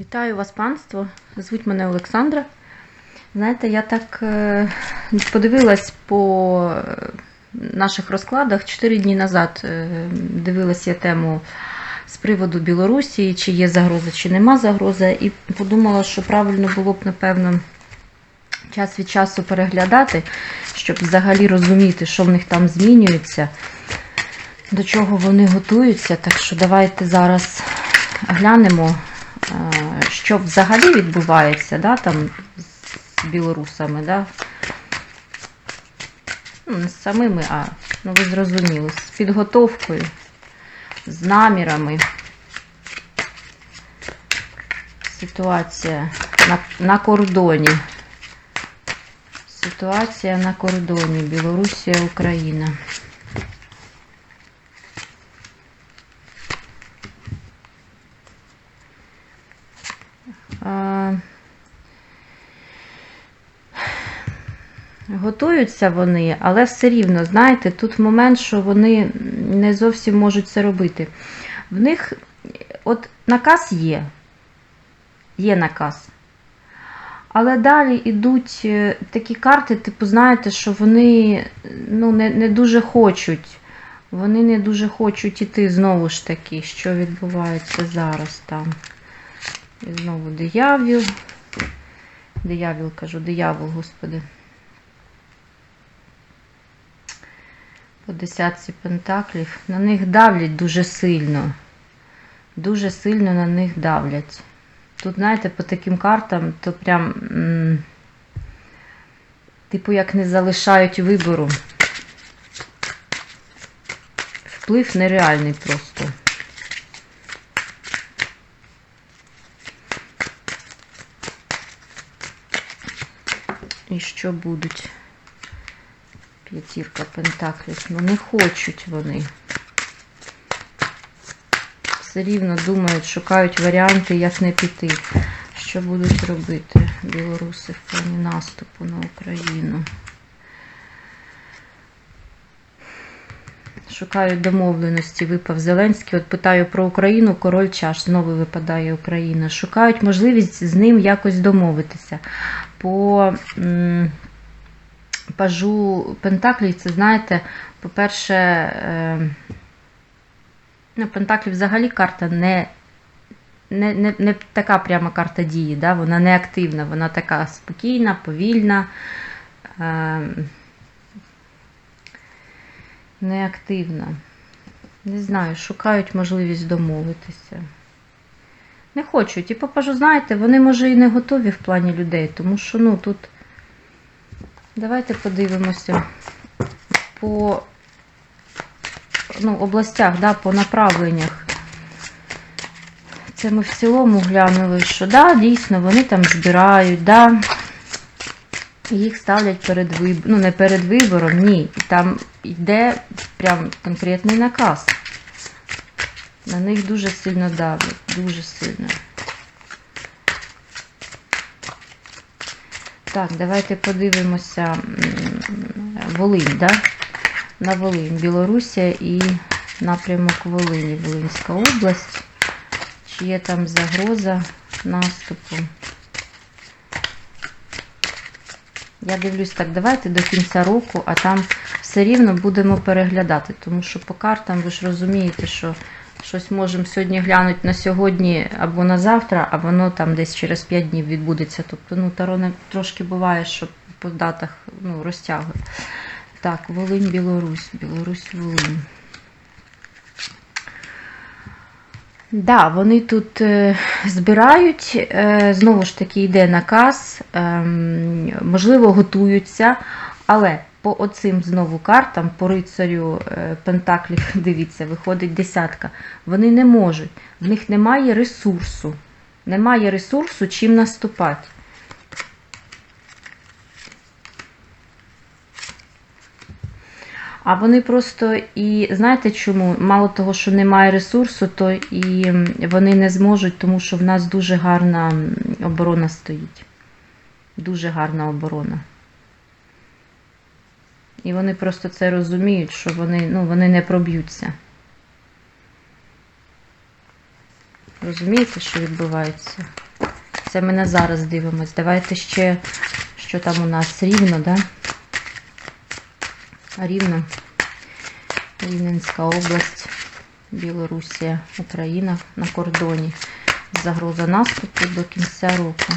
Вітаю вас, панство. Звуть мене Олександра. Знаєте, я так е, подивилась по е, наших розкладах. Чотири дні назад е, дивилась я тему з приводу Білорусі, чи є загроза, чи нема загрози, і подумала, що правильно було б, напевно, час від часу переглядати, щоб взагалі розуміти, що в них там змінюється, до чого вони готуються. Так що давайте зараз глянемо що взагалі відбувається да, там, з білорусами, да? ну, не з самими, а ну, ви зрозуміли, з підготовкою, з намірами. Ситуація на, на кордоні. Ситуація на кордоні Білорусія, Україна. А, Готуються вони, але все рівно, знаєте, тут момент, що вони не зовсім можуть це робити. В них от наказ є, є наказ. Але далі йдуть е, такі карти, типу, знаєте, що вони ну, не, не дуже хочуть. Вони не дуже хочуть іти знову ж таки, що відбувається зараз там. І знову диявіл. Диявіл кажу, диявол, господи. Десятці пентаклів. На них давлять дуже сильно. Дуже сильно на них давлять. Тут, знаєте, по таким картам, то прям, типу, як не залишають вибору. Вплив нереальний просто. І що будуть? П'ятірка пентаклів. Ну не хочуть вони. Все рівно думають, шукають варіанти, як не піти. Що будуть робити білоруси в плані наступу на Україну? Шукають домовленості, випав Зеленський. От питаю про Україну, король чаш, знову випадає Україна. Шукають можливість з ним якось домовитися. По пажу Пентаклів, це знаєте, по-перше, е, ну, Пентаклі взагалі карта не, не, не, не така пряма карта дії, да? вона не активна, вона така спокійна, повільна. Е, неактивна. Не знаю, шукають можливість домовитися. Не хочуть. І попажу, знаєте, вони, може, і не готові в плані людей, тому що, ну, тут. Давайте подивимося по ну, областях, да, по направленнях. Це ми в цілому глянули, що да, дійсно вони там збирають, да, їх ставлять перед вибором, ну не перед вибором, ні. Там йде прям конкретний наказ. На них дуже сильно давлять, дуже сильно. Так, давайте подивимося Волинь, да? На Волинь, Білорусія і напрямок Волині, Волинська область. Чи є там загроза наступу? Я дивлюсь так, давайте до кінця року, а там все рівно будемо переглядати, тому що по картам ви ж розумієте, що щось можемо сьогодні глянути на сьогодні або на завтра, а воно там десь через 5 днів відбудеться. Тобто, ну, Таро трошки буває, що по датах ну, розтягує. Так, Волинь, Білорусь, Білорусь, Волинь. Да, вони тут е, збирають, е, знову ж таки йде наказ, е, можливо, готуються, але по оцим знову картам, по рицарю е, Пентаклів, дивіться, виходить десятка. Вони не можуть, в них немає ресурсу. Немає ресурсу, чим наступати. А вони просто і знаєте чому? Мало того, що немає ресурсу, то і вони не зможуть, тому що в нас дуже гарна оборона стоїть. Дуже гарна оборона. І вони просто це розуміють, що вони, ну, вони не проб'ються. Розумієте, що відбувається? Це ми на зараз дивимось. Давайте ще, що там у нас рівно, да? Рівно. Рівненська область, Білорусія, Україна на кордоні. Загроза наступу до кінця року.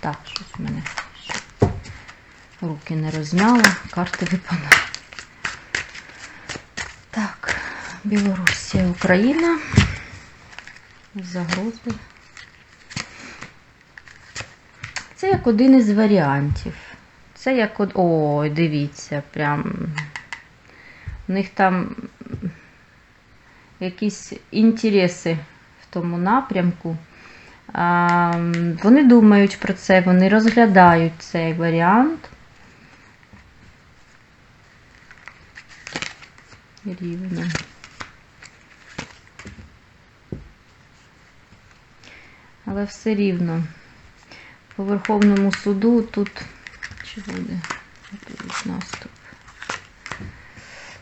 Так, щось в мене руки не розмяла, карти випали. Так, Білорусія, Україна. Загрози. Це як один із варіантів. Це як од... Ой, дивіться, прям. У них там якісь інтереси в тому напрямку. Вони думають про це, вони розглядають цей варіант. Рівно. Але все рівно. По Верховному суду тут чи буде наступ.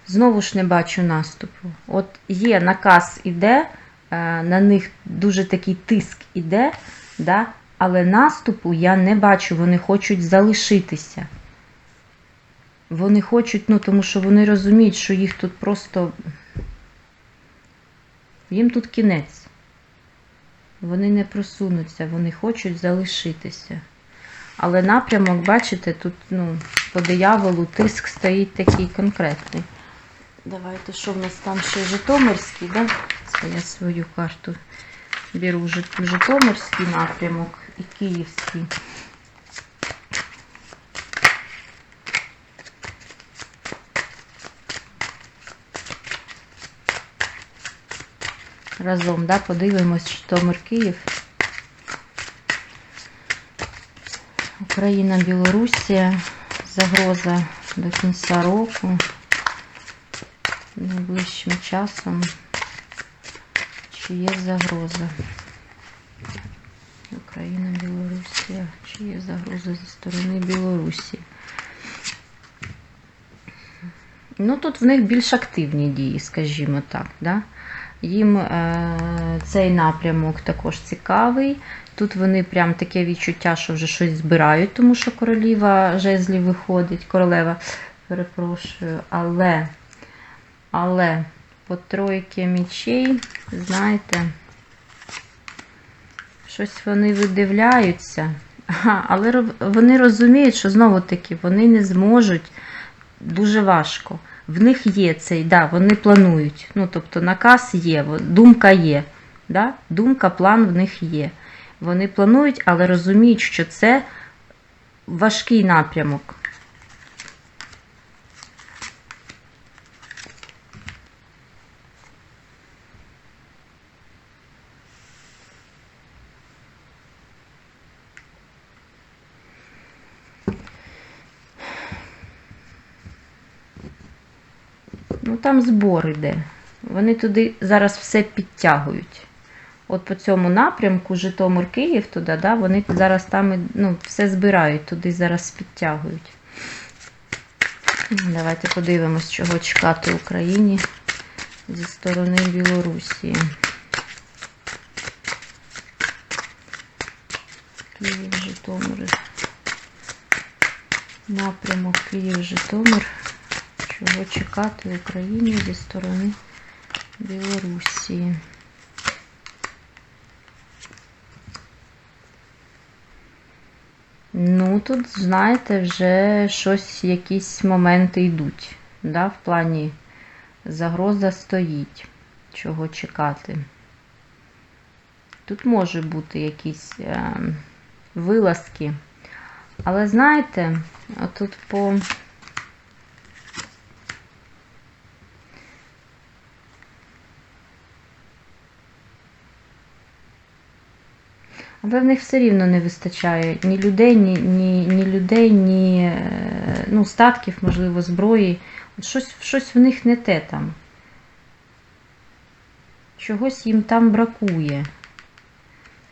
Знову ж не бачу наступу. От є наказ іде, е, на них дуже такий тиск іде, да? але наступу я не бачу, вони хочуть залишитися. Вони хочуть, ну, тому що вони розуміють, що їх тут просто. Їм тут кінець. Вони не просунуться, вони хочуть залишитися. Але напрямок, бачите, тут ну, по дияволу тиск стоїть такий конкретний. Давайте, що в нас там ще Житомирський, да? Це я свою карту беру Жит- Житомирський напрямок і Київський. Разом, да, подивимось, Житомир Київ. Україна, Білорусія, загроза до кінця року, найближчим часом. Чи є загроза? Україна, Білорусія, чи є загроза зі сторони Білорусі? Ну, тут в них більш активні дії, скажімо так. Да? Їм е, цей напрямок також цікавий. Тут вони прям таке відчуття, що вже щось збирають, тому що королева жезлів виходить, королева, перепрошую, але, але по тройки мічей, знаєте, щось вони видивляються, але вони розуміють, що знову таки вони не зможуть дуже важко. В них є цей, да, вони планують. Ну, тобто наказ є, думка є. Да? Думка, план в них є. Вони планують, але розуміють, що це важкий напрямок. Ну там збор іде. Вони туди зараз все підтягують. От по цьому напрямку Житомир Київ туди, да, вони зараз там ну, все збирають, туди зараз підтягують. Давайте подивимось, чого чекати Україні зі сторони Білорусі. Київ, Житомир. Напрямок Київ, Житомир. Чого чекати Україні зі сторони Білорусі? Ну, тут, знаєте, вже щось, якісь моменти йдуть. Да, в плані загроза стоїть. Чого чекати? Тут може бути якісь е, вилазки. Але знаєте, отут по. Але в них все рівно не вистачає ні людей, ні, ні, ні людей, ні е, ну, статків, можливо, зброї. Щось, щось в них не те там. Чогось їм там бракує.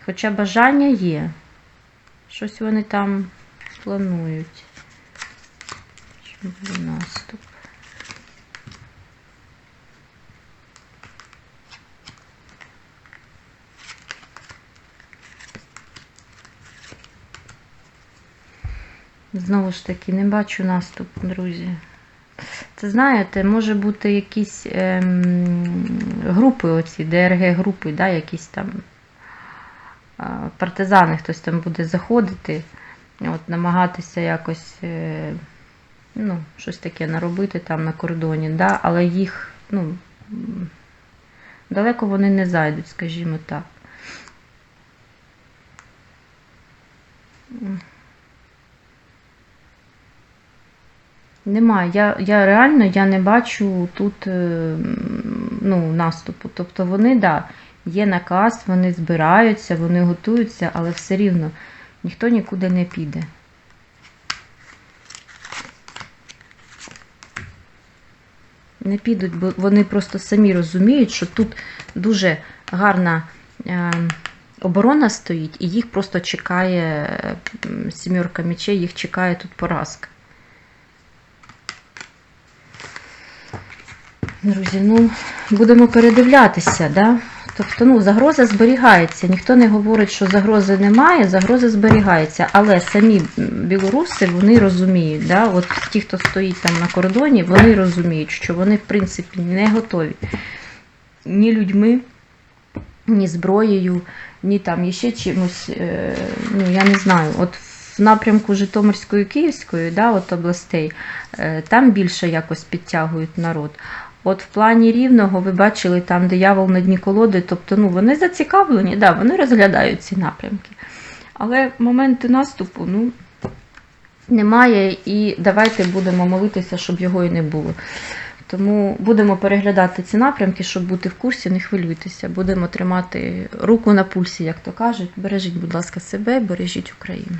Хоча бажання є. Щось вони там планують. Буде наступ? Знову ж таки, не бачу наступ, друзі. Це знаєте, може бути якісь ем, групи, оці, ДРГ-групи, да, якісь там а, партизани, хтось там буде заходити, от, намагатися якось е, ну, щось таке наробити там на кордоні, да, але їх ну, далеко вони не зайдуть, скажімо так. Немає. Я, я реально я не бачу тут е, ну, наступу. Тобто вони, да, є наказ, вони збираються, вони готуються, але все рівно ніхто нікуди не піде. Не підуть, бо вони просто самі розуміють, що тут дуже гарна е, оборона стоїть, і їх просто чекає сімерка мечей, їх чекає тут поразка. Друзі, ну будемо передивлятися, да? Тобто, ну, загроза зберігається. Ніхто не говорить, що загрози немає, загроза зберігається. Але самі білоруси вони розуміють, да? От ті, хто стоїть там на кордоні, вони розуміють, що вони, в принципі, не готові ні людьми, ні зброєю, ні там іще чимось. е, Ну, я не знаю. От в напрямку Житомирської Київської, да, от областей, е, там більше якось підтягують народ. От в плані рівного ви бачили там диявол на дні колоди, тобто ну, вони зацікавлені, да, вони розглядають ці напрямки. Але моменти наступу ну, немає, і давайте будемо молитися, щоб його і не було. Тому будемо переглядати ці напрямки, щоб бути в курсі, не хвилюйтеся. Будемо тримати руку на пульсі, як то кажуть. Бережіть, будь ласка, себе, бережіть Україну.